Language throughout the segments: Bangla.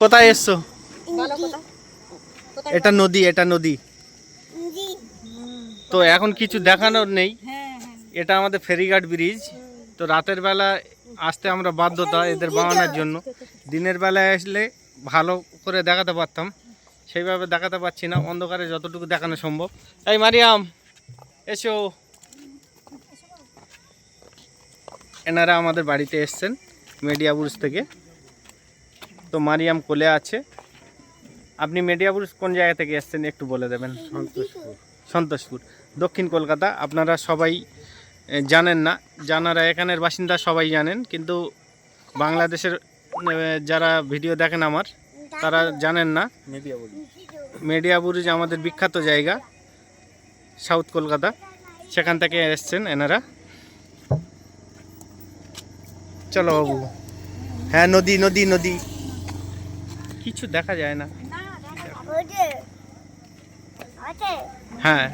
কোথায় এসছো? এটা নদী এটা নদী। তো এখন কিছু দেখানোর নেই। হ্যাঁ হ্যাঁ। এটা আমাদের ফেরিঘাট ব্রিজ। তো রাতের বেলা আসতে আমরা বাধ্যতা এদের বানানোর জন্য। দিনের বেলায় আসলে ভালো করে দেখাতে পারতাম। সেইভাবে দেখাতে পারছি না। অন্ধকারে যতটুকু দেখানো সম্ভব। এই মারিয়াম এসো। এনারা আমাদের বাড়িতে এসছেন মেডিয়াবুরুজ থেকে। তো মারিয়াম কোলে আছে। আপনি মেডিয়াবুরুজ কোন জায়গা থেকে এসছেন একটু বলে দেবেন? সন্তোষপুর। সন্তোষপুর। দক্ষিণ কলকাতা আপনারা সবাই জানেন না। জানারা এখানের বাসিন্দা সবাই জানেন কিন্তু বাংলাদেশের যারা ভিডিও দেখেন আমার তারা জানেন না। মেডিয়া বুরুজ আমাদের বিখ্যাত জায়গা সাউথ কলকাতা সেখান থেকে এসছেন এনারা। চলো বাবু। হ্যাঁ নদী নদী নদী। কিছু দেখা যায় না। হ্যাঁ।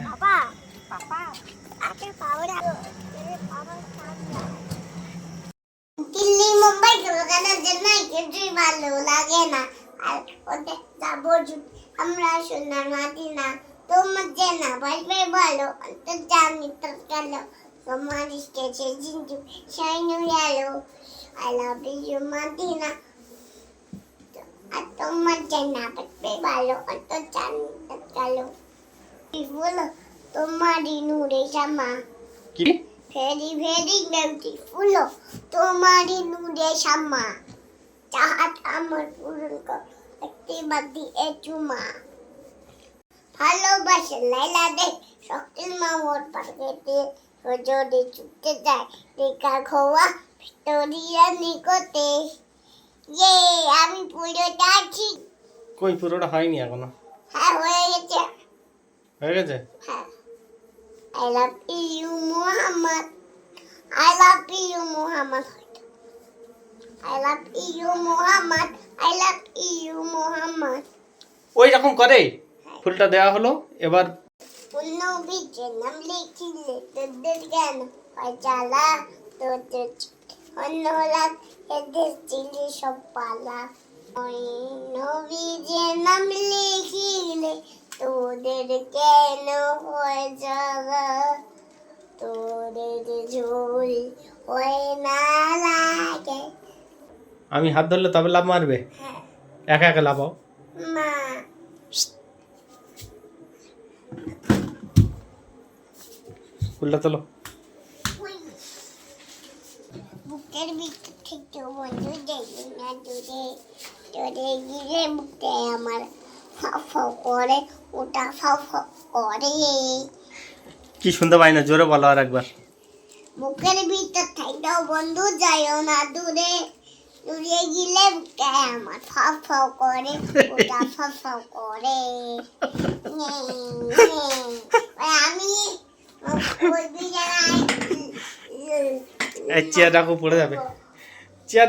দিল্লি মুম্বাই কলকাতার জন্য কিছুই ভালো লাগে না। আর ওদের যাব আমরা সোনার মাটি না তোমার যে না বাসবে ভালো অন্তর জানি তোর গেল। তোমার স্কেচে জিঞ্জু শাইনু গেল। আই লাভ ইউ মাদিনা আর তোমার যে না বাসবে ভালো অন্তর জানি বলো? তোমারই নূরে শ্যামা কি? ভেরি ভেরি বিউটিফুল তোমারই নূরে শ্যামা চাহাত আমার পূরণ কর একটি বাদি এ চুমা ভালোবাসে লাইলা দেখ শক্তির মামর পার্কেতে সজরে ছুটে যায়। রেখা খোয়া ভিক্টোরিয়া নিকটে। আমি পুরো যাচ্ছি কই পুরোটা হয়নি এখনও? হ্যাঁ হয়ে গেছে। হয়ে গেছে? হ্যাঁ। I love you Muhammad I love you Muhammad I love you Muhammad I love you Muhammad ওই রকম করে। ফুলটা দেওয়া হলো এবার পূর্ণ নাম লিখিলে তোদের জ্ঞান হয় জ্বালা তোদের অন্য লাভ এদের চিলি সব পালা। ওই নবীজে নাম লিখিলে তোদের কেন হয় জ্বালা তোদের ঝুল হয় না লাগে। আমি হাত ধরলে তবে লাভ মারবে? হ্যাঁ। একা একা লাফাও মা। ফুলটা তোলো। ভিতর থেকে বন্ধু দেখি না দূরে দূরে গিয়ে বুকে আমার ফাও ফাও করে ওটা ফাও করে কি শুনতে পাই না? জোরে বলো আর একবার। বুকের ভিতর থেকেও বন্ধু যাইও না দূরে। দূরে গিলে বুকে আমার ফাও ফাও করে ওটা ফাও ফাও করে। আমি ওই বিছানায় এই চেয়ার ডাকো পড়ে যাবে। চেয়ার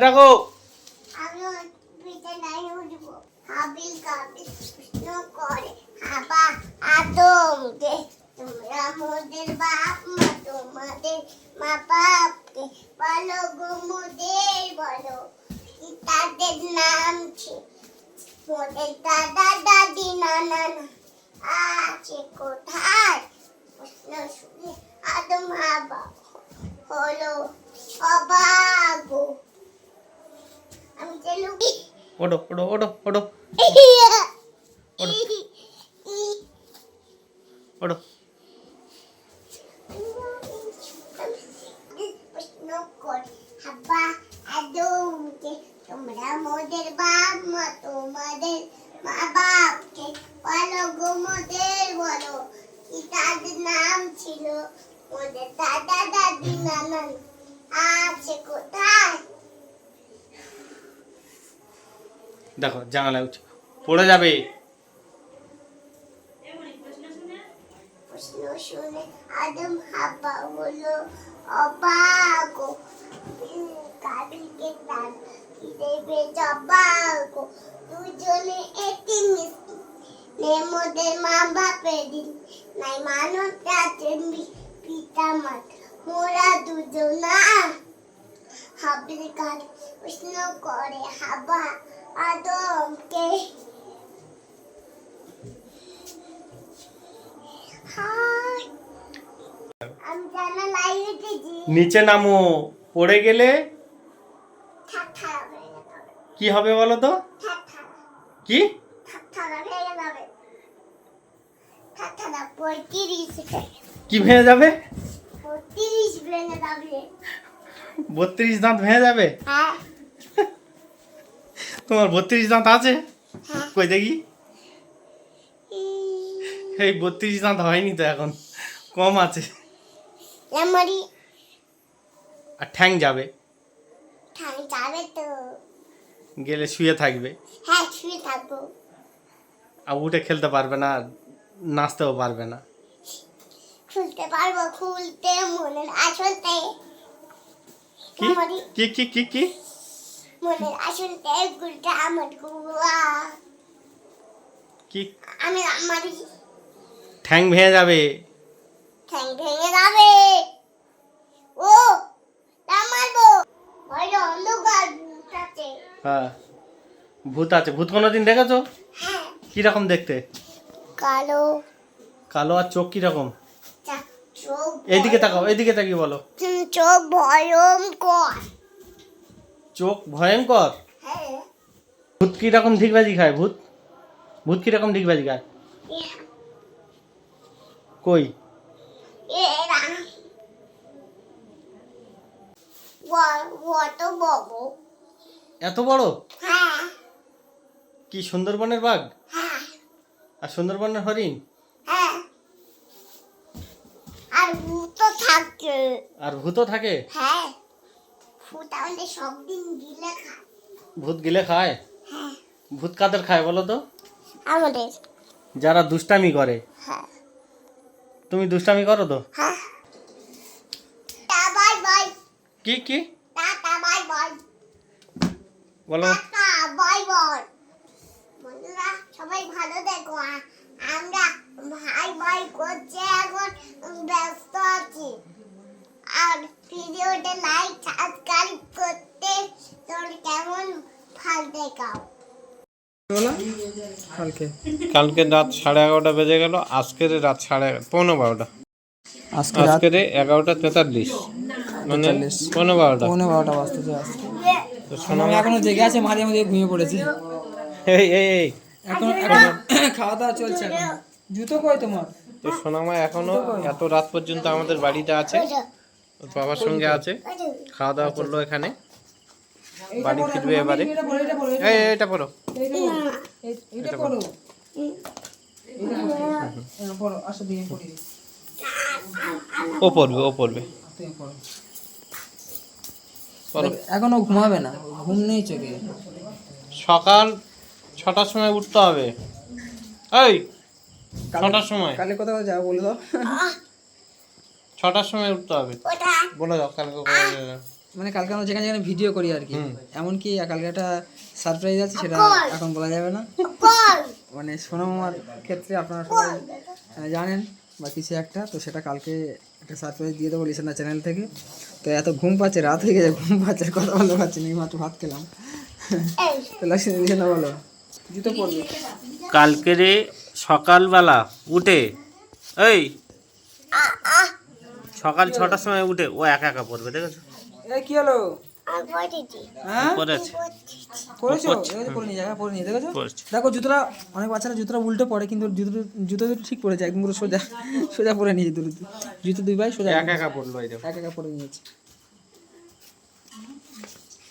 কি তাদের নাম মোদের কোথায় প্রশ্ন শুনে আদম হলো অবাগো। আমি চলু ওডো ওডো ওডো ওডো ওডো হাবা আদমকে তোমরা মোদের বাপ মা তোমাদের মা বাপকে বলো গো মোদের বলো। কি তাদের নাম ছিল? মোদের দাদা দাদি নানান আছে কোথায় দেখো জানালা উঠে পড়ে যাবে। প্রশ্ন শুনে আদম হাবা হলো অবাগো কাবিলকে তার দেবে জবাগো দুজনে একটি মিষ্টি। নেমোদের মা বাপের দিন। নাই মানব মাতা মোরা দুজনা হাবিল কার প্রশ্ন করে হাবা আদমকে। আমি নিচে নামো পড়ে গেলে কি হবে বলো তো? থাক থাক কি পঁয়ত্রিশ কি ভেঙে যাবে? বত্রিশ দাঁত ভেঙে যাবে? হ্যাঁ। তোমার বত্রিশ দাঁত আছে? হ্যাঁ। কই দেখি। এই। বত্রিশ দাঁত হয়নি তো এখন। কম আছে। আর ঠ্যাং যাবে। গেলে শুয়ে থাকবে। হ্যাঁ শুয়ে থাকব। আর উঠে খেলতে পারবে না আর নাচতেও পারবে না। খুলতে পারব খুলতে মনের আসলতে কি? কি কি কি কি? মনের আসলতে গুলটা আমার গুয়া। কি? আমি আমারই ঠ্যাং ভেঙে যাবে। ঠ্যাং ভেঙে যাবে। ও তা মারবো। বড় অন্ধকার ভূত আছে। হ্যাঁ। ভূত আছে। ভূত কোনোদিন দেখেছ? হ্যাঁ। কীরকম দেখতে? কালো। কালো আর চোখ কীরকম? এইদিকে তাকাও এইদিকে তাকিয়ে বলো। চোখ ভয়ঙ্কর। চোখ ভয়ঙ্কর? হ্যাঁ। ভূত কীরকম ঢিকবাজি খায় ভূত? ভূত কীরকম ঢিকবাজি খায়? কই? এত বড়? হ্যাঁ। কি সুন্দরবনের বাঘ? হ্যাঁ। আর সুন্দরবনের হরিণ? আর ভূতও থাকে? হ্যাঁ ভূত আমাদের সব দিন গিলে খায়। ভূত গিলে খায়? হ্যাঁ। ভূত কাদের খায় বলো তো? আমাদের। যারা দুষ্টামি করে। হ্যাঁ। তুমি দুষ্টামি করো তো? হ্যাঁ। টা বাই বাই। কি কি? Tata bye bye. বলো। Tata bye bye. বন্ধুরা সবাই ভালো দেখো আমরা ভাই ভাই করছে এখন ব্যস্ত আছি। আর ভিডিওটা লাইক সাবস্ক্রাইব করতে তোর কেমন ভালো দেখাও? কালকে। কালকে রাত সাড়ে এগারোটা বেজে গেল আজকের রাত সাড়ে পৌনে বারোটা। আজকে আজকের এগারোটা তেতাল্লিশ। মানে পৌনে বারোটা। পৌনে বারোটা বাজতেছে আজকে। তো সোনামা এখনও জেগে আছে মাঝে মাঝে ঘুমিয়ে পড়েছি। এই এই এই। এখন এখন খাওয়া দাওয়া চলছে জুতো কই তোমার? তো সোনামা এখনও এত রাত পর্যন্ত আমাদের বাড়িতে আছে। ওর বাবার সঙ্গে আছে। খাওয়া দাওয়া করল এখানে। বাড়ি ফিরবে এবারে। এটা এটা পড়ো এই এটা পড়ো। এইটা পড়ো। এই- এইটা পড়ো। এইটা পড়ো। পড়ো আসো দিয়ে পড়ি। দিই। ও পড়বে ও পড়বে। তুমি পড়ো। পড়ো। এখনও ঘুমাবে না ঘুম নেই চোখে। সকাল ছটার সময় উঠতে হবে। এই ছটার সময়। কালে কোথাও যাও বলে দাও। ছটার সময় উঠতে হবে। বলে দাও কালকে? মানে কালকে আমরা যেখানে যেখানে ভিডিও করি আর কি। এমনকি কালকে একটা সারপ্রাইজ আছে সেটা এখন বলা যাবে না। মানে সোনামার ক্ষেত্রে আপনারা সবাই জানেন বা কিছু একটা তো সেটা কালকে একটা সারপ্রাইজ দিয়ে দেবো লিসেনার চ্যানেল থেকে। তো এত ঘুম পাচ্ছে রাত হয়ে গেছে ঘুম পাচ্ছে কথা বলতে পারছি না মাত্র ভাত খেলাম। এই। তো লিসেনা বলো। জুতো পরবে। কালকে রে সকালবেলা উঠে এই। সকাল ছটার সময় উঠে ও একা একা পড়বে দেখেছ? এই কি হলো? আর পড়েছি। হ্যাঁ? পরে পরে পরে দেখো জুতোটা অনেক বাচ্চারা জুতোটা উল্টো পড়ে কিন্তু জুতো জুতো দুটো ঠিক পড়েছে একদম পুরো সোজা সোজা পরে নিয়েছে দুটো জুতো। দুই ভাই সোজা একা একা পড়ল এই দেখো। এক একা পরে নিয়েছে।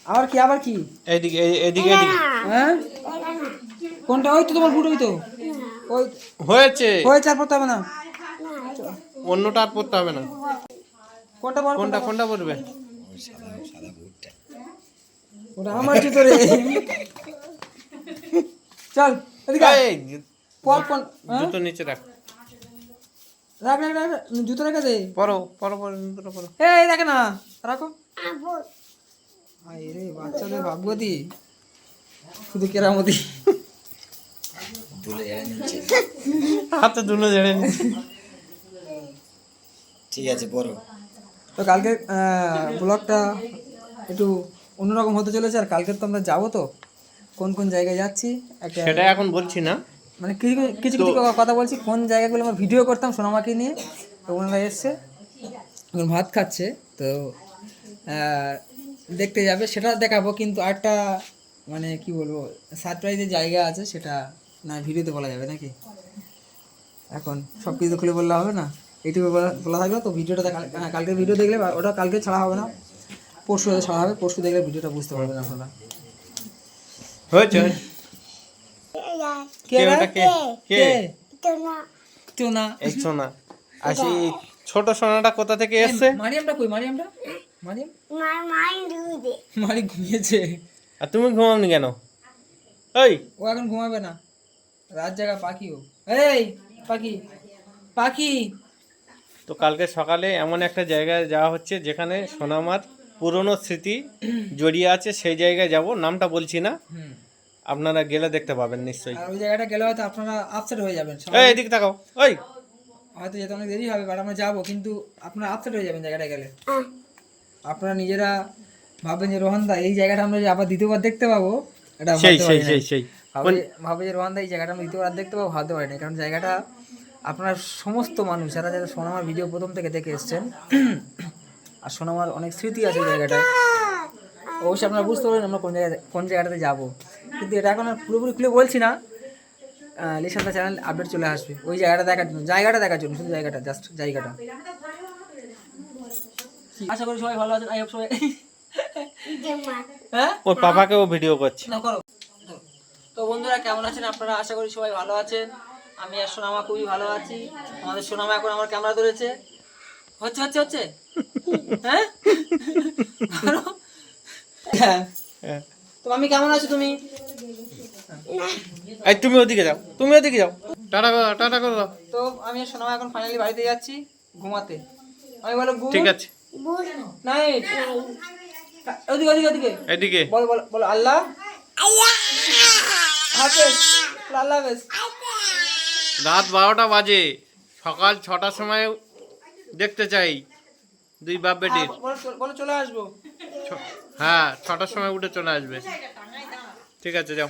আবার কি আবার কি? এইদিকে এই- এইদিকে এইদিকে। হ্যাঁ? কোনটা? ওই তো তোমার ওই তো? ওই হয়েছে। হয়েছে আর পড়তে হবে না। অন্যটা আর পড়তে হবে না। কোনটা কোনটা কোনটা? পড়বে? ওটা আমার জুতো রে চল এদিকে পর কোন হ্যাঁ? জুতো নিচে রাখ। রাখ রাখ রাখ। জুতো রেখে দে। পরো পরো পরো জুতোটা পরো। এই রাখে না রাখো। আই রে বাচ্চাদের ভাগ্যবতী শুধু কেরামতি। হাতে দুলো ঝেড়ে নি ঠিক আছে পড়ো তো কালকে ব্লগটা একটু অন্যরকম হতে চলেছে আর কালকে তো আমরা যাব তো। কোন কোন জায়গায় যাচ্ছি একটা সেটা এখন বলছি না। মানে কিছু কিছু কিছু কথা বলছি কোন জায়গাগুলো আমরা ভিডিও করতাম সোনামাকে নিয়ে তো ওনারা এসছে এখন ভাত খাচ্ছে তো দেখতে যাবে সেটা দেখাবো কিন্তু আরেকটা মানে কি বলব সারপ্রাইজের জায়গা আছে সেটা না ভিডিওতে বলা যাবে নাকি? এখন সব কিছু খুলে বললে হবে না? এইটুকু বলা বলা থাকবে তো ভিডিওটা দেখ- হ্যাঁ, কালকে ভিডিও দেখলে ওটা কালকে ছাড়া হবে না। পরশু হয়তো ছাড়া হবে পরশু দেখলে ভিডিওটা বুঝতে পারবেন আপনারা। হয়েছে কে কে? কে? কে? তো না কেউ না এই সোনা আসি ছোট সোনাটা কোথা থেকে এসছে? মারিয়ামটা কই? মারিয়ামটা? মারিয়াম? মার মাই দুধে মারি ঘুমিয়েছে। আর তুমি ঘুমাওনি কেন? এই! ও এখন ঘুমাবে না। রাত জায়গা পাখি ও। এই পাখি। পাখি! তো কালকে সকালে এমন একটা জায়গায় যাওয়া হচ্ছে যেখানে সোনামার পুরনো স্মৃতি জড়িয়ে আছে সেই জায়গায় যাব। নামটা বলছি না। আপনারা গেলে দেখতে পাবেন নিশ্চয়ই। আর ওই জায়গাটা গেলে হয়তো আপনারা আপসেট হয়ে যাবেন। এই এদিকে তাকাও। ওই। হয়তো যেতে অনেক দেরি হবে বাট আমরা যাব কিন্তু আপনারা আপসেট হয়ে যাবেন জায়গাটা গেলে। আপনারা নিজেরা ভাববেন যে রোহানদা এই জায়গাটা আমরা যে আবার দ্বিতীয়বার দেখতে পাবো? এটা সেই সেই সেই সেই। ভাবে ভাবে যে রোহানদা এই জায়গাটা আমরা দ্বিতীয়বার দেখতে পাবো ভাবতে পারি না কারণ জায়গাটা আপনার সমস্ত মানুষ যারা যারা সোনামার ভিডিও প্রথম থেকে দেখে এসছেন আর সোনামার অনেক স্মৃতি আছে জায়গাটায় অবশ্যই আপনারা বুঝতে পারবেন আমরা কোন জায়গায় কোন জায়গাটাতে যাব। কিন্তু এটা এখন পুরোপুরি খুলে বলছি না। লিসাদা চ্যানেল আপডেট চলে আসবে। ওই জায়গাটা দেখার জন্য জায়গাটা দেখার জন্য শুধু জায়গাটা জাস্ট জায়গাটা। আশা করি সবাই ভালো আছেন আই হোপ সবাই হ্যাঁ? ওর পাপাকেও ভিডিও করছে। তো বন্ধুরা কেমন আছেন আপনারা? আশা করি সবাই ভালো আছেন। আমি আর সোনামা খুবই ভালো আছি। আমাদের সোনামা এখন আমার ক্যামেরা ধরেছে। হচ্ছে হচ্ছে হচ্ছে? হ্যাঁ? হ্যাঁ। হ্যাঁ। তো আমি কেমন আছো তুমি? এই তুমি ওদিকে যাও। তুমি ওদিকে যাও। টাটা করো টাটা করো। তো আমি আর সোনামা এখন ফাইনালি বাড়িতে যাচ্ছি ঘুমাতে। আমি বলো ঠিক আছে। নাইট ওদিকে ওদিকে ওদিকে। এদিকে। বলো বলো বলো আল্লাহ। আয়া হাফেজ আল্লাহ হাফেজ। রাত বারোটা বাজে। সকাল ছটার সময় দেখতে চাই দুই বাপ বেটির। হ্যাঁ, বলো চল- আসব। হ্যাঁ ছটার সময় উঠে চলে আসবে। ঠিক আছে যাও।